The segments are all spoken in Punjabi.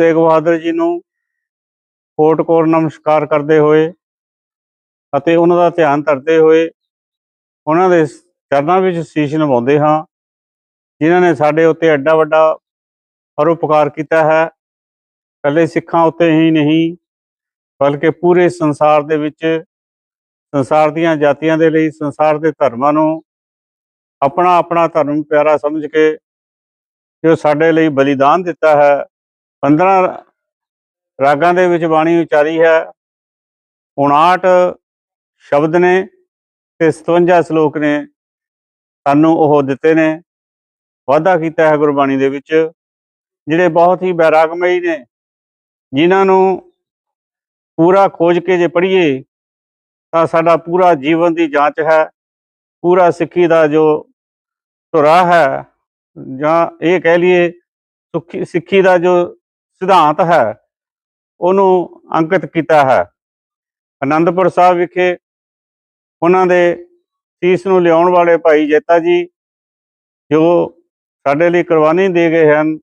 ਤੇਗ ਬਹਾਦਰ ਜੀ ਨੂੰ ਕੋਟ ਕੋਰ ਨਮਸਕਾਰ ਕਰਦੇ ਹੋਏ ਅਤੇ ਉਹਨਾਂ ਦਾ ਧਿਆਨ ਧਰਦੇ ਹੋਏ ਉਹਨਾਂ ਦੇ ਚਰਨਾਂ ਵਿੱਚ ਸੀਸ ਨਿਵਾਉਂਦੇ ਹਾਂ, ਜਿਨ੍ਹਾਂ ਨੇ ਸਾਡੇ ਉੱਤੇ ਐਡਾ ਵੱਡਾ ਪਰਉਪਕਾਰ ਕੀਤਾ ਹੈ। ਇਕੱਲੇ ਸਿੱਖਾਂ ਉੱਤੇ ਹੀ ਨਹੀਂ, ਬਲਕਿ ਪੂਰੇ ਸੰਸਾਰ ਦੇ ਵਿੱਚ, ਸੰਸਾਰ ਦੀਆਂ ਜਾਤੀਆਂ ਦੇ ਲਈ, ਸੰਸਾਰ ਦੇ ਧਰਮਾਂ ਨੂੰ ਆਪਣਾ ਆਪਣਾ ਧਰਮ ਪਿਆਰਾ ਸਮਝ ਕੇ ਜੋ ਸਾਡੇ ਲਈ ਬਲੀਦਾਨ ਦਿੱਤਾ ਹੈ 15 ਰਾਗਾਂ ਦੇ ਵਿੱਚ ਬਾਣੀ ਉਚਾਰੀ ਹੈ। 59 ਸ਼ਬਦ ਨੇ ਤੇ 57 ਸ਼ਲੋਕ ਨੇ ਸਾਨੂੰ ਉਹ ਦਿੱਤੇ ਨੇ। ਵਾਅਦਾ ਕੀਤਾ ਹੈ ਗੁਰਬਾਣੀ ਦੇ ਵਿੱਚ, ਜਿਹੜੇ ਬਹੁਤ ਹੀ ਬੈਰਾਗਮਈ ਨੇ, ਜਿਨ੍ਹਾਂ ਨੂੰ ਪੂਰਾ ਖੋਜ ਕੇ ਜੇ ਪੜ੍ਹੀਏ, ਤਾਂ ਸਾਡਾ ਪੂਰਾ ਜੀਵਨ ਦੀ ਜਾਂਚ ਹੈ। ਪੂਰਾ ਸਿੱਖੀ ਦਾ ਜੋ ਧੁਰਾ ਹੈ, ਜਾਂ ਇਹ ਕਹਿ ਲਈਏ, ਸੁੱਖੀ ਸਿੱਖੀ ਦਾ ਜੋ ਸਿਧਾਂਤ ਹੈ, ਉਹਨੂੰ ਅੰਕਿਤ ਕੀਤਾ ਹੈ। ਅਨੰਦਪੁਰ ਸਾਹਿਬ ਵਿਖੇ ਉਹਨਾਂ ਦੇ ਸੀਸ ਨੂੰ ਲਿਆਉਣ ਵਾਲੇ ਭਾਈ ਜੇਤਾ ਜੀ, ਜੋ ਸਾਡੇ ਲਈ ਕੁਰਬਾਨੀ ਦੇ ਗਏ ਹਨ,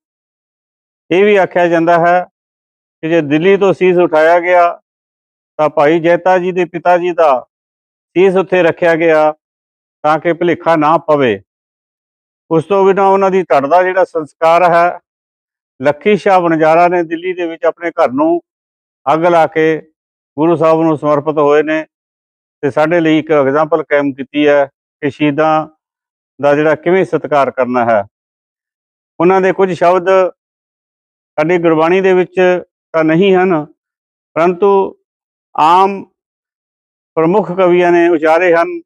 ਇਹ ਵੀ ਆਖਿਆ ਜਾਂਦਾ ਹੈ ਕਿ ਜੇ ਦਿੱਲੀ ਤੋਂ ਸੀਸ ਉਠਾਇਆ ਗਿਆ, ਤਾਂ ਭਾਈ ਜੇਤਾ ਜੀ ਦੇ ਪਿਤਾ ਜੀ ਦਾ ਸੀਸ ਉੱਥੇ ਰੱਖਿਆ ਗਿਆ ਤਾਂ ਕਿ ਭੁਲੇਖਾ ਨਾ ਪਵੇ। ਉਸ ਤੋਂ ਬਿਨਾਂ ਉਹਨਾਂ ਦੀ ਧੜ ਦਾ ਜਿਹੜਾ ਸੰਸਕਾਰ ਹੈ ਲੱਖੀ ਸ਼ਾਹ ਵਣਜਾਰਾ ਨੇ ਦਿੱਲੀ ਦੇ ਵਿੱਚ ਆਪਣੇ ਘਰ ਨੂੰ ਅੱਗ ਲਾ ਕੇ ਗੁਰੂ ਸਾਹਿਬ ਨੂੰ ਸਮਰਪਿਤ ਹੋਏ ਨੇ ਤੇ ਸਾਡੇ ਲਈ ਇੱਕ ਐਗਜ਼ਾਮਪਲ ਕਾਇਮ ਕੀਤੀ ਹੈ ਕਿ ਸ਼ਹੀਦਾਂ ਦਾ ਜਿਹੜਾ ਕਿਵੇਂ ਸਤਿਕਾਰ ਕਰਨਾ ਹੈ। ਉਹਨਾਂ ਦੇ ਕੁਝ ਸ਼ਬਦ ਸਾਡੀ ਗੁਰਬਾਣੀ ਦੇ ਵਿੱਚ ਤਾਂ ਨਹੀਂ ਹਨ, ਪਰੰਤੂ ਆਮ ਪ੍ਰਮੁੱਖ ਕਵੀਆਂ ਨੇ ਉਚਾਰੇ ਹਨ,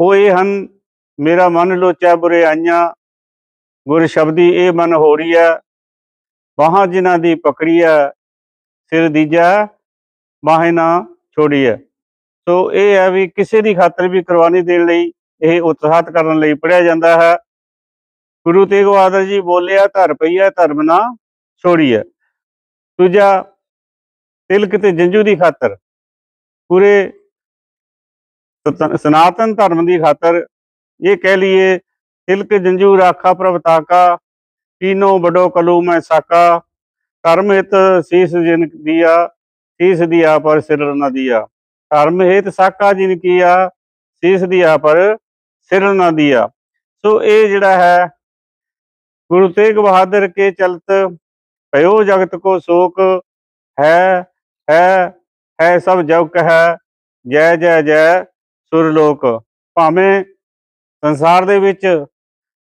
ਉਹ ਇਹ ਹਨ, ਮੇਰਾ ਮਨ ਲੋਚੈ ਬੁਰੇ ਆਈਆਂ ਗੁਰ ਸ਼ਬਦੀ ਇਹ ਮਨ ਹੋ ਰਹੀ ਹੈ ਬਾਹਾਂ ਜਿਨ੍ਹਾਂ ਦੀ ਪਕੜੀ ਹੈ ਸਿਰ ਦੀਜਾ, ਬਾਹੇ ਨਾ ਛੋੜੀ ਹੈ ਸੋ ਇਹ ਹੈ ਵੀ ਕਿਸੇ ਦੀ ਖਾਤਰ ਵੀ ਕੁਰਬਾਨੀ ਦੇਣ ਲਈ ਇਹ ਉਤਸ਼ਾਹਤ ਕਰਨ ਲਈ ਪੜਿਆ ਜਾਂਦਾ ਹੈ। ਗੁਰੂ ਤੇਗ ਬਹਾਦਰ ਜੀ ਬੋਲਿਆ, ਧਰ ਪਈਆ ਧਰਮ ਨਾ ਛੋੜੀਐ ਦੂਜਾ, ਤਿਲਕ ਤੇ ਜੰਜੂ ਦੀ ਖਾਤਰ। ਪੂਰੇ ਸਨਾਤਨ ਧਰਮ ਦੀ ਖਾਤਰ ਇਹ ਕਹਿ ਲਈਏ ਤਿਲਕ ਜੰਜੂ ਰਾਖਾ ਪ੍ਰਵਤਾਕਾ ਤਾਕਾ ਤੀਨੋਂ ਬਡੋ ਕਲੂ ਮੈਂ ਸਾਕਾ, ਧਰਮ ਹਿਤ ਸੀਸ ਜਿਨ ਦੀਆ, ਸੀਸ ਦੀਆ ਪਰ ਸਿਰ ਨ ਦੀਆ। ਧਰਮ ਹਿਤ ਸਾਕਾ ਜਿਨ ਕੀਆ, ਸੀਸ ਦੀਆ ਪਰ ਸਿਰ ਨ ਦੀਆ। ਸੋ ਇਹ ਜਿਹੜਾ ਹੈ, ਗੁਰੂ ਤੇਗ ਬਹਾਦਰ ਕੇ ਚਲਤ, ਭਇਓ ਜਗਤ ਕੋ ਸ਼ੋਕ, ਹੈ ਹੈ ਹੈ ਸਭ ਜਗ ਕਹੈ, ਜੈ ਜੈ ਜੈ ਸੁਰਲੋਕ ਭਾਵੇਂ ਸੰਸਾਰ ਦੇ ਵਿੱਚ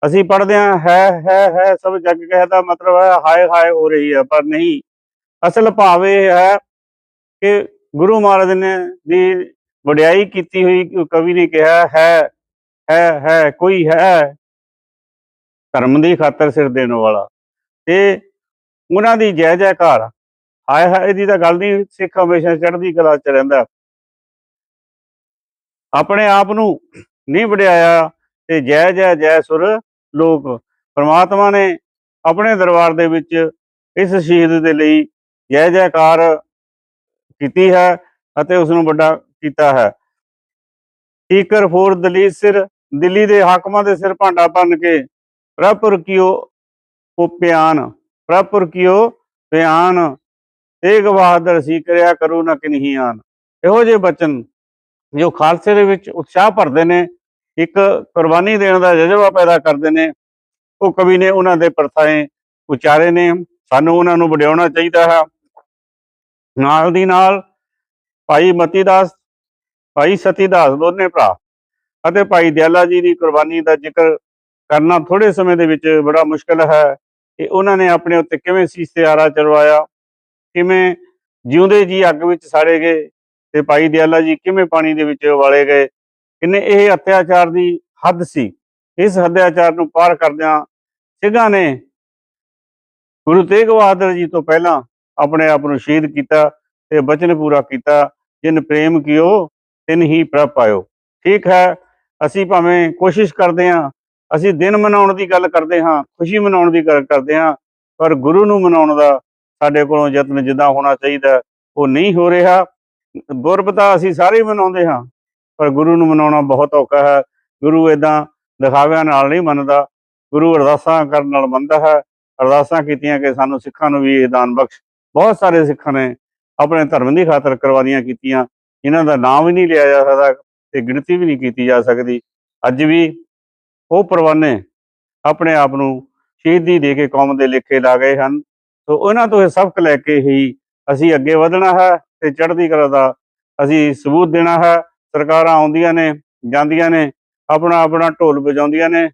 ਅਸੀਂ ਪੜ੍ਹਦੇ ਹਾਂ, ਹੈ ਹੈ ਹੈ, ਸਭ ਜਗ ਕਹੈ ਦਾ ਮਤਲਬ ਹੈ, ਹਾਏ ਹਾਏ ਹੋ ਰਹੀ ਹੈ, ਪਰ ਨਹੀਂ। ਅਸਲ ਭਾਵ ਇਹ ਹੈ ਕਿ ਗੁਰੂ ਮਹਾਰਾਜ ਨੇ, ਦੀ ਵਡਿਆਈ ਕੀਤੀ ਹੋਈ ਕਵੀ ਨੇ ਕਿਹਾ, ਹੈ ਹੈ ਹੈ, ਕੋਈ ਹੈ ਧਰਮ ਦੀ ਖਾਤਰ ਸਿਰ ਦੇਣ ਵਾਲਾ। ਤੇ ਉਹਨਾਂ ਦੀ ਜੈ ਜੈਕਾਰ, ਹਾਏ ਹਾਏ ਦੀ ਤਾਂ ਗੱਲ ਨਹੀਂ, ਸਿੱਖ ਹਮੇਸ਼ਾ ਚੜ੍ਹਦੀ ਕਲਾ ਚ ਰਹਿੰਦਾ। ਆਪਣੇ ਆਪ ਨੂੰ ਨਹੀਂ ਵਡਿਆਇਆ ਤੇ ਜੈ ਜੈ ਜੈ ਸੁਰ ਲੋਕ ਪ੍ਰਮਾਤਮਾ ਨੇ ਆਪਣੇ ਦਰਬਾਰ ਦੇ ਵਿੱਚ ਇਸ ਸ਼ਹੀਦ ਦੇ ਲਈ ਜੈ ਜੈਕਾਰ ਕੀਤੀ ਹੈ ਅਤੇ ਉਸ ਨੂੰ ਵੱਡਾ ਕੀਤਾ ਹੈ। ਠੀਕਰ ਫੋਰ ਦਲੀ ਸਿਰ, ਦਿੱਲੀ ਦੇ ਹਾਕਮਾਂ ਦੇ ਸਿਰ ਭਾਂਡਾ ਭੰਨ ਕੇ ਪ੍ਰਭੁਰ ਕੀਓ ਉਪਿਆਨ ਪ੍ਰਭੁਰ ਕੀਓ ਪਿਆਨ ਤੇਗ ਬਹਾਦਰ ਸੀ ਕਰਿਆ ਕਰੂ ਨਾ ਕਿਨਹੀ ਆਨ। ਇਹੋ ਜਿਹੇ ਬਚਨ ਜੋ ਖਾਲਸੇ ਦੇ ਵਿੱਚ ਉਤਸ਼ਾਹ ਭਰਦੇ ਨੇ ਇੱਕ ਕੁਰਬਾਨੀ ਦੇਣ ਦਾ ਜਜ਼ਬਾ ਪੈਦਾ ਕਰਦੇ ਨੇ, ਉਹ ਕਵੀ ਨੇ ਉਹਨਾਂ ਦੇ ਪਰਥਾਏ ਉਚਾਰੇ ਨੇ, ਸਾਨੂੰ ਉਹਨਾਂ ਨੂੰ ਵਡਿਆਉਣਾ ਚਾਹੀਦਾ ਹੈ। ਨਾਲ ਦੀ ਨਾਲ ਭਾਈ ਮਤੀ ਦਾਸ ਭਾਈ ਸਤੀ ਦਾਸ ਦੋਨੇ ਭਰਾ ਅਤੇ ਭਾਈ ਦਿਆਲਾ ਜੀ ਦੀ ਕੁਰਬਾਨੀ ਦਾ ਜ਼ਿਕਰ ਕਰਨਾ ਥੋੜੇ ਸਮੇਂ ਦੇ ਵਿੱਚ ਬੜਾ ਮੁਸ਼ਕਲ ਹੈ ਕਿ ਉਹਨਾਂ ਨੇ ਆਪਣੇ ਉੱਤੇ ਕਿਵੇਂ ਸੀਸ ਤੇ ਚੜਵਾਇਆ ਕਿਵੇਂ ਜਿਉਂਦੇ ਜੀ ਅੱਗ ਵਿੱਚ ਸਾੜੇ ਗਏ ਤੇ ਭਾਈ ਦਿਆਲਾ ਜੀ ਕਿਵੇਂ ਪਾਣੀ ਦੇ ਵਿੱਚ ਉਬਾਲੇ ਗਏ। ਕਿੰਨੇ ਇਹ ਅਤਿਆਚਾਰ ਦੀ ਹੱਦ ਸੀ। ਇਸ ਅਤਿਆਚਾਰ ਨੂੰ ਪਾਰ ਕਰਦਿਆਂ ਸਿੰਘਾਂ ਨੇ ਗੁਰੂ ਤੇਗ ਬਹਾਦਰ ਜੀ ਤੋਂ ਪਹਿਲਾਂ ਆਪਣੇ ਆਪ ਨੂੰ ਸ਼ਹੀਦ ਕੀਤਾ ਤੇ ਬਚਨ ਪੂਰਾ ਕੀਤਾ, ਜਿਨ ਪ੍ਰੇਮ ਕੀਓ, ਤਿਨ ਹੀ ਪ੍ਰਭ ਪਾਇਓ। ਠੀਕ ਹੈ, ਅਸੀਂ ਭਾਵੇਂ ਕੋਸ਼ਿਸ਼ ਕਰਦੇ ਹਾਂ, ਅਸੀਂ ਦਿਨ ਮਨਾਉਣ ਦੀ ਗੱਲ ਕਰਦੇ ਹਾਂ, ਖੁਸ਼ੀ ਮਨਾਉਣ ਦੀ ਗੱਲ ਕਰਦੇ ਹਾਂ, ਪਰ ਗੁਰੂ ਨੂੰ ਮਨਾਉਣ ਦਾ ਸਾਡੇ ਕੋਲੋਂ ਯਤਨ ਜਿੱਦਾਂ ਹੋਣਾ ਚਾਹੀਦਾ, ਉਹ ਨਹੀਂ ਹੋ ਰਿਹਾ। ਗੁਰਬ ਅਸੀਂ ਸਾਰੇ ਮਨਾਉਂਦੇ ਹਾਂ। ਪਰ ਗੁਰੂ ਨੂੰ ਮਨਾਉਣਾ ਬਹੁਤ ਔਖਾ ਹੈ। ਗੁਰੂ ਇਦਾਂ ਦਿਖਾਵਿਆਂ ਨਾਲ ਨਹੀਂ ਮੰਨਦਾ। ਗੁਰੂ ਅਰਦਾਸਾਂ ਕਰਨ ਨਾਲ ਮੰਨਦਾ ਹੈ। ਅਰਦਾਸਾਂ ਕੀਤੀਆਂ ਕਿ ਸਾਨੂੰ ਸਿੱਖਾਂ ਨੂੰ ਵੀ ਇਹ ਦਾਨ ਬਖਸ਼। ਬਹੁਤ ਸਾਰੇ ਸਿੱਖਾਂ ਨੇ ਆਪਣੇ ਧਰਮ ਦੀ ਖਾਤਰ ਕੁਰਬਾਨੀਆਂ ਕੀਤੀਆਂ। ਇਹਨਾਂ ਦਾ ਨਾਮ ਵੀ ਨਹੀਂ ਲਿਆ ਜਾ ਸਕਦਾ ਤੇ ਗਿਣਤੀ ਵੀ ਨਹੀਂ ਕੀਤੀ ਜਾ ਸਕਦੀ। ਅੱਜ ਵੀ ਉਹ ਪਰਵਾਨੇ ਆਪਣੇ ਆਪ ਨੂੰ ਸ਼ਹੀਦੀ ਦੇ ਕੇ ਕੌਮ ਦੇ ਲੇਖੇ ਲਾ ਗਏ ਹਨ। ਸੋ ਉਹਨਾਂ ਤੋਂ ਇਹ ਸਬਕ ਲੈ ਕੇ ਹੀ ਅਸੀਂ ਅੱਗੇ ਵਧਣਾ ਹੈ ਤੇ ਚੜ੍ਹਦੀ ਕਲਾ ਦਾ ਅਸੀਂ ਸਬੂਤ ਦੇਣਾ ਹੈ। ਸਰਕਾਰਾਂ ਆਉਂਦੀਆਂ ਨੇ, ਜਾਂਦੀਆਂ ਨੇ, ਆਪਣਾ ਆਪਣਾ ਢੋਲ ਵਜਾਉਂਦੀਆਂ ਨੇ।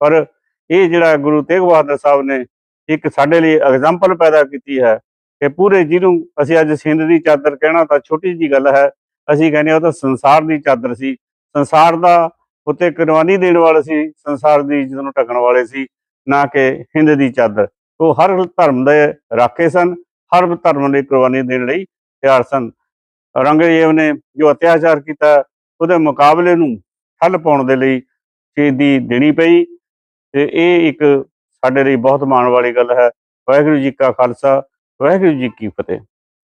ਪਰ ਇਹ ਜਿਹੜਾ ਗੁਰੂ ਤੇਗ ਬਹਾਦਰ ਸਾਹਿਬ ਨੇ ਇੱਕ ਸਾਡੇ ਲਈ ਐਗਜ਼ਾਮਪਲ ਪੈਦਾ ਕੀਤੀ ਹੈ ਕਿ ਪੂਰੇ ਜਿਹਨੂੰ ਅਸੀਂ ਅੱਜ ਸਿੰਧ ਦੀ ਚਾਦਰ ਕਹਿਣਾ ਤਾਂ ਛੋਟੀ ਜੀ ਗੱਲ ਹੈ, ਅਸੀਂ ਕਹਿੰਦੇ ਹਾਂ ਉਹ ਤਾਂ ਸੰਸਾਰ ਦੀ ਚਾਦਰ ਸੀ। ਸੰਸਾਰ ਦਾ ਉੱਤੇ ਕੁਰਬਾਨੀ ਦੇਣ ਵਾਲੇ ਸੀ, ਸੰਸਾਰ ਦੀ ਇੱਜ਼ਤ ਨੂੰ ਢੱਕਣ ਵਾਲੇ ਸੀ, ਨਾ ਕਿ ਹਿੰਦ ਦੀ ਚਾਦਰ। ਉਹ ਹਰ ਧਰਮ ਦੇ ਰਾਖੇ ਸਨ, ਹਰ ਧਰਮ ਲਈ ਕੁਰਬਾਨੀ ਦੇਣ ਲਈ ਤਿਆਰ ਸਨ। ਔਰੰਗਜ਼ੇਬ ਨੇ ਜੋ ਅਤਿਆਚਾਰ ਕੀਤਾ, ਉਹਦੇ ਮੁਕਾਬਲੇ ਨੂੰ ਠੱਲ ਪਾਉਣ ਦੇ ਲਈ ਸ਼ਹੀਦੀ ਦੇਣੀ ਪਈ। ਤੇ ਇਹ ਇੱਕ ਸਾਡੇ ਲਈ ਬਹੁਤ ਮਾਣ ਵਾਲੀ ਗੱਲ ਹੈ। ਵਾਹਿਗੁਰੂ ਜੀ ਕਾ ਖਾਲਸਾ, ਵਾਹਿਗੁਰੂ ਜੀ ਕੀ ਫਤਿਹ।